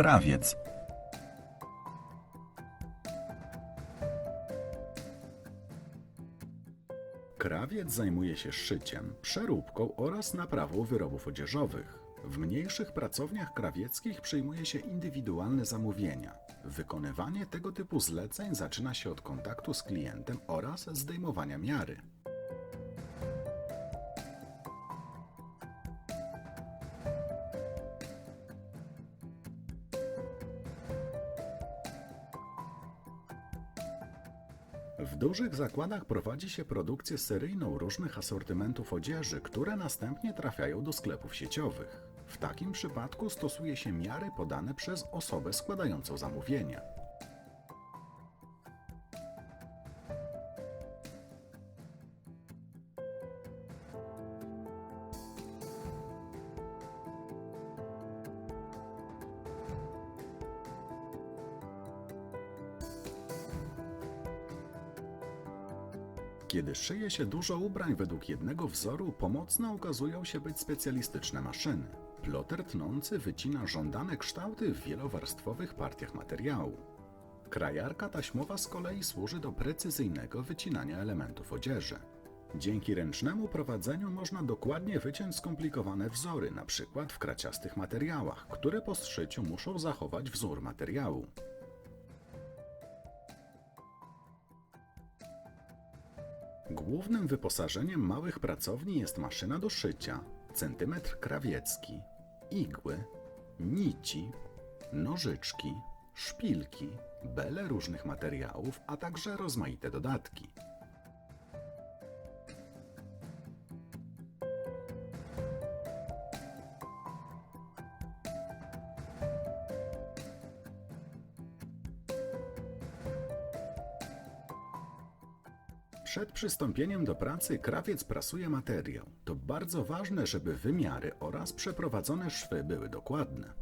Krawiec. Krawiec zajmuje się szyciem, przeróbką oraz naprawą wyrobów odzieżowych. W mniejszych pracowniach krawieckich przyjmuje się indywidualne zamówienia. Wykonywanie tego typu zleceń zaczyna się od kontaktu z klientem oraz zdejmowania miary. W dużych zakładach prowadzi się produkcję seryjną różnych asortymentów odzieży, które następnie trafiają do sklepów sieciowych. W takim przypadku stosuje się miary podane przez osobę składającą zamówienie. Kiedy szyje się dużo ubrań według jednego wzoru, pomocne okazują się być specjalistyczne maszyny. Ploter tnący wycina żądane kształty w wielowarstwowych partiach materiału. Krajarka taśmowa z kolei służy do precyzyjnego wycinania elementów odzieży. Dzięki ręcznemu prowadzeniu można dokładnie wyciąć skomplikowane wzory, np. w kraciastych materiałach, które po zszyciu muszą zachować wzór materiału. Głównym wyposażeniem małych pracowni jest maszyna do szycia, centymetr krawiecki, igły, nici, nożyczki, szpilki, bele różnych materiałów, a także rozmaite dodatki. Przed przystąpieniem do pracy krawiec prasuje materiał. To bardzo ważne, żeby wymiary oraz przeprowadzone szwy były dokładne.